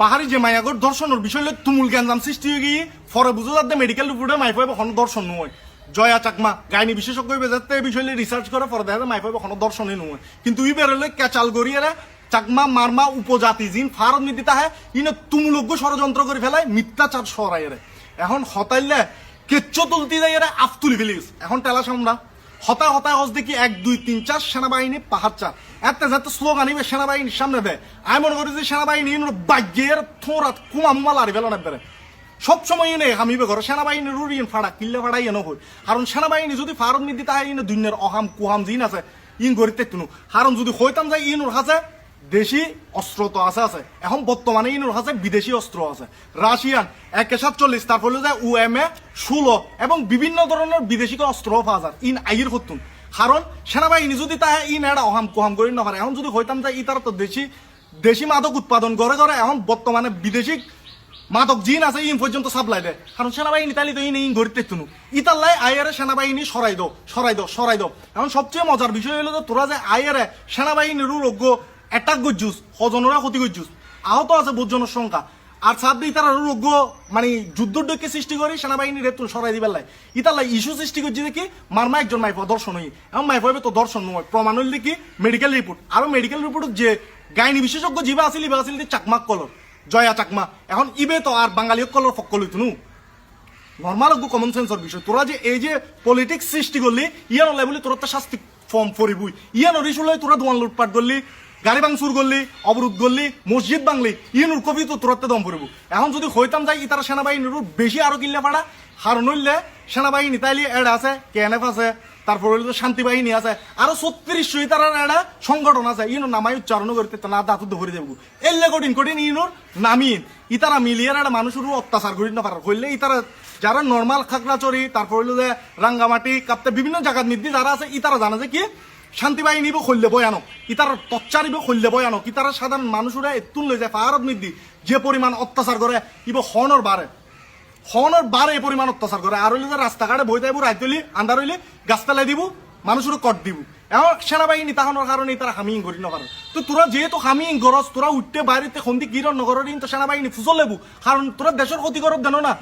পাহাড়ি যে মায়াগর দর্শনের বিষয় লই তুমুল গ্যাঞ্জাম সৃষ্টি হয়ে গিয়ে পরে বুঝো যাতে মেডিকেল রিপোর্টে মাই পাইব কোনো দর্শন নয় জয়া চাকমা, গাইনি বিশেষজ্ঞ যাতে এই বিষয় রিসার্চ করে পরে দেখা মাই পাইব কোনো দর্শনই নয় কিন্তু ই বেরোলে ক্যাচাল গড়িয়ে চাকমা মারমা উপজাতি জিন ফারত নীতি তাহে ইনে তুমুলজ্ঞ ষড়যন্ত্র করে ফেলায় মিথ্যাচার সরাই রে এখন হতাইলে কেচ্চ তুলতে যাই আফ তুলি ফেলিস এখন টেলা সামরা হতা হতা হস দেখি এক, দুই, তিন, চার সেনাবাহিনী পাহাড় চার এত যাতে স্লোগান নিবে সেনাবাহিনীর সামনে দেয় আমি মনে করি যে সেনাবাহিনী বাগ্যের থোরাত কুমাম্মা লারি বেলা নেবে সবসময় এনে হামিবে ঘরে সেনাবাহিনীর রুরিন ফাড়া, কিল্লে ফাড়াই এনে হই। কারণ সেনাবাহিনী যদি ফারত নিদি তাহলে ইনে দুনিয়ার অহাম কুহাম জিন আছে ইন গরিতে তুনু। কারণ যদি হইতাম যায় ইনুর কাছে দেশি অস্ত্র তো আছে আছে। এখন বর্তমানে ইনুর কাছে বিদেশি অস্ত্র আছে। রাশিয়ান একে সাতচল্লিশ তারপর হলো যে ইউএম এ ষোলো এবং বিভিন্ন ধরনের বিদেশি অস্ত্র পাওয়া যায় ইন আইর হতুন কারণ সেনাবাহিনী যদি তাহে ইন এটা অহাম কুহাম করি না এখন যদি হইতাম যে ই তারা তো দেশি দেশি মাদক উৎপাদন করে করে এখন বর্তমানে বিদেশি মাদক জিন আছে, ইন পর্যন্ত সাপ্লাই দেয় কারণ সেনাবাহিনী তালি তো ইন ইন গড়িতে তুনু। ইতাল্লাই আইয়ারে সেনাবাহিনী সরাই দাও সরাই দাও সরাই দাও এখন সবচেয়ে মজার বিষয় হলো যে তোরা যে আইয়ারে সেনাবাহিনীর রোগ্য অ্যাটাক গজ্জুস হজনরা ক্ষতি গজ্জুস আহত আছে বহুজনের সংখ্যা। আর সাত দিয়ে তারা রোগ্য মানে যুদ্ধ ডেকে সৃষ্টি করে সেনাবাহিনীর রেতু সরাই দিবার লাই ইতাল্লাই ইস্যু সৃষ্টি করছে দেখি মারমা একজন মাইফ দর্শন হই এখন মাইফ হবে তো দর্শন নয় প্রমাণ হইলে কি মেডিকেল রিপোর্ট আরও মেডিকেল রিপোর্ট যে গাইনি বিশেষজ্ঞ জিবা আছিল ইবা আছিল চাকমাক কলর জয়া চাকমা। এখন ইবে তো আর বাঙালি কলর ফক কলি তুনু নর্মাল কমন সেন্সর বিষয়। তোরা যে এই যে পলিটিক্স সৃষ্টি করলি ইয়া নলাই বলি তোরা তো শাস্তি ফর্ম ফরিবই ইয়া নরিস হলে তোরা দোয়ান লুটপাট করলি গাড়ি ভাঙচুর করলি অবরোধ করলি মসজিদ ভাঙলি ইয়নুর কবি তো তোরাতে দম ফরিব এখন যদি হইতাম যাই, ইতারা সেনাবাহিনীর বেশি আরও কিনলে পাড়া, হার নইলে সেনাবাহিনী তাইলে এড আছে, কেএনএফ আছে, তারপর হইলে শান্তি বাহিনী আছে, আরও ছত্রিশশো তার একটা সংগঠন আছে ইনো নামাই উচ্চারণ করতে না দাঁতু ধরে দেবো এলে কঠিন কঠিন ইনোর নামিন। ইতারা মিলিয়ে একটা মানুষের অত্যাচার করি না পারে হইলে ইতারা যারা নর্মাল খাগড়াচড়ি তারপর হইল যে রাঙ্গামাটি, কাপ্তে, বিভিন্ন জায়গার নির্দি যারা আছে, ইতারা জানে যে কি শান্তি বাহিনী খল্লে বয়ানো ইতার তচ্চারিব খল্লে বয়ানো ইতারা সাধারণ মানুষরা এতুন লই যায় ফারত নিদি যে পরিমাণ অত্যাচার করে ইব হনর বাড়ে হনর বারে এই পরিমাণ অত্যাচার করে আর যে রাস্তাঘাটে বই রাইত হইলে আন্ধার হইলে গাছ তলায় দিব মানুষের কট দিব। এখন সেনাবাহিনী তাহানোর কারণে তারা হামিং করি নপারে তো তোরা যেহেতু হামিং গরজ তোরা উঠতে বাইরেতে সন্ধি কিরণ নগরের তো সেনাবাহিনী ফুসল লেবু। কারণ তোরা দেশের ক্ষতি করব দেন না।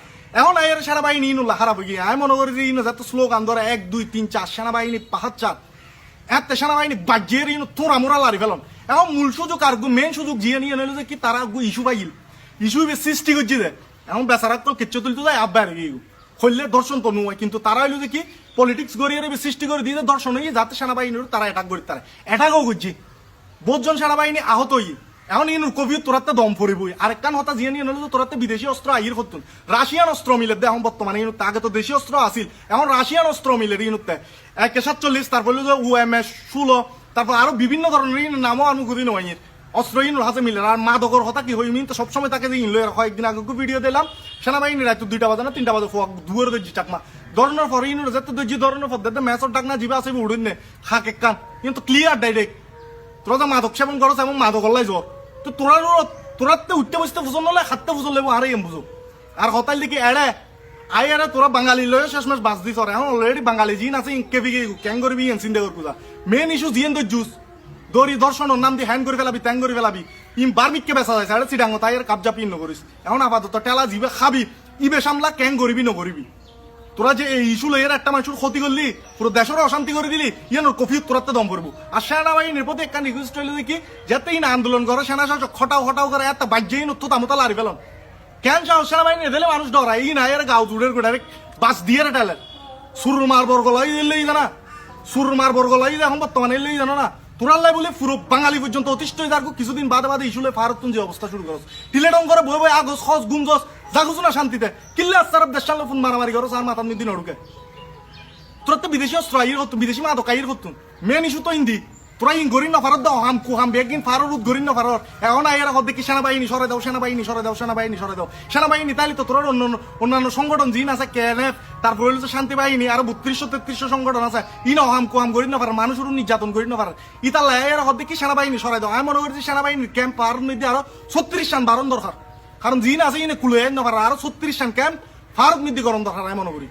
এখন আয়ের সেনাবাহিনী ইনুল্লাহ খারাপ হয়ে গিয়ে আমি মনে করি যে ইনো যাতে স্লোগান ধরে এক, দুই, তিন চার সেনাবাহিনী পাহাড় চার এত সেনাবাহিনী বাজিয়ে ইনো তোরা মোরা লারি ফেলন এখন মূল সুযোগ আর মেন সুযোগ জিয়ে নিয়ে নিল যে কি তারা ইস্যু পাইল। ইস্যু সৃষ্টি করছে যে এখন বেচারা কল কেচ্ছ তুলতে যায় আব্বার গিয়ে হইলে দর্শন তো নয়, কিন্তু তারা হইল যে কি পলিটিক্স গড়িয়ে সৃষ্টি করে দিয়ে দর্শন হয়ে যাতে সেনাবাহিনীর তারা অ্যাটাক করি তারা অ্যাটাকও করছে। বহুজন সেনাবাহিনী আহত হই এখন ইন কবি তোরাতে দম ফরিবই আরেকটান হতা জিয়ে নিয়ে নিল তোরাতে বিদেশি অস্ত্র আহির করতুন রাশিয়ান অস্ত্র মিলে দে এখন বর্তমানে ইনুতে আগে তো দেশি অস্ত্র আসিল এখন রাশিয়ান অস্ত্র মিলে ইনুতে। একে সাতচল্লিশ তারপর হলো যে ইউএমএস ষোলো তারপর আরও বিভিন্ন ধরনের নামও আমি করি নয় অস্ত্র ইনুর হাতে মিলে আর মাদকর হতা কি হই তো সবসময় তাকে যে ইনলো কয়েকদিন আগে ভিডিও দিলাম। সেনাবাহিনী রাত দুইটা বাজে না তিনটা বাজে দুয়ার দর্জি চাকমা ধরনের পর ইনুর যাতে দর্জি ধরনের পর দেখতে ম্যাচর ডাক না জিবা আছে উড়িন নে হাক এক কান কিন্তু ক্লিয়ার ডাইরেক্ট তোরা যে মাদক সেবন করছ এবং মাদক লাই জ্বর তো তোরা তোরাতে উঠতে বসতে ফুসল নলে খাটতে ফুসল লেবো আর এম বুঝো আর হতাল দিকে এড়ে আই এড়ে তোরা বাঙালি লয়ে শেষ মাস বাস দিছ এখন অলরেডি বাঙালি জিন আছে বিকে ক্যাং করবি এন চিন্তা করব মেন ইস্যু জিয়েন তো জুস দড়ি দর্শন নাম দিয়ে হ্যাং করে ফেলাবি ত্যাং করে ফেলাবি। ইম বার্মিককে বেসা যায় সাড়ে চিডাঙ্গ তাই আর কাবজা পিন নকরিস এখন আপাতত টেলা জিবে খাবি, ইবে সামলা ক্যাং করবি নকরিবি তোরা যে এই ইস্যু লইয়ের একটা মানুষের ক্ষতি করলি, পুরো দেশের অশান্তি করে দিলি ইয়ানোর কফি তোরাতে দম করব আর সেনাবাহিনীর প্রতি একটা রিকোয়েস্ট হইলে দেখি, যাতে ইন আন্দোলন করে, সেনা শাসক খটাও খটাও করে একটা বাজ্যে ইন তো তামতা লারি ফেলন কেন সাহস সেনাবাহিনী দিলে মানুষ ডরায় ই না এর গাও করে ডাইরেক্ট বাস দিয়ে রেটালে সুর মার বরগলাই দিলেই জানা। সুর মার বরগলাই এখন বর্তমানে এলেই জানো না। তোরাল্লাই বলে পুরো বাঙালি পর্যন্ত অতিষ্ঠ হয়ে কিছুদিন বাদে বাদে ইস্যুলে ফারতুন যে অবস্থা শুরু করস টিলে ডং করে বই বই আগস, খস গুমজস জাগুস না শান্তিতে। কিল্লে আসার দেশ ফোন মারামারি করো আর মাথার নিদিন অড়ুকে। তোর তো বিদেশি অস্ত্র আইর করতুন বিদেশি মাদক আইর মেন ইস্যু তো হিন্দি তোরা ইন গরিন না ফারত দাও, হাম কুহাম বেগিন ফারর উদ গরিন না ফারর এখন আইরা হদ দেখি সেনাবাহিনী সরে দাও, সেনাবাহিনী সরে দাও, সেনাবাহিনী সরে দাও। সেনাবাহিনী তাইলে তো তোর অন্য অন্যান্য সংগঠন জিন আছে, কেএনএফ, তারপর হইল যে শান্তি বাহিনী, আরও বত্রিশশো তেত্রিশশো সংগঠন আছে। ইন হাম কুহাম গরিন না পারে মানুষের নির্যাতন করি না পারে ইতা লাইরা হদ দেখি সেনাবাহিনী সরে দাও। আমি মনে করছি সেনাবাহিনীর ক্যাম্প আর মধ্যে আরও ছত্রিশ রান বারণ দরকার। কারণ জিন আছে, ইনে কুলে না পারে আরও ছত্রিশ রান ক্যাম্প ফারত মৃদ্ধি করণ দরকার, আমি মনে করি।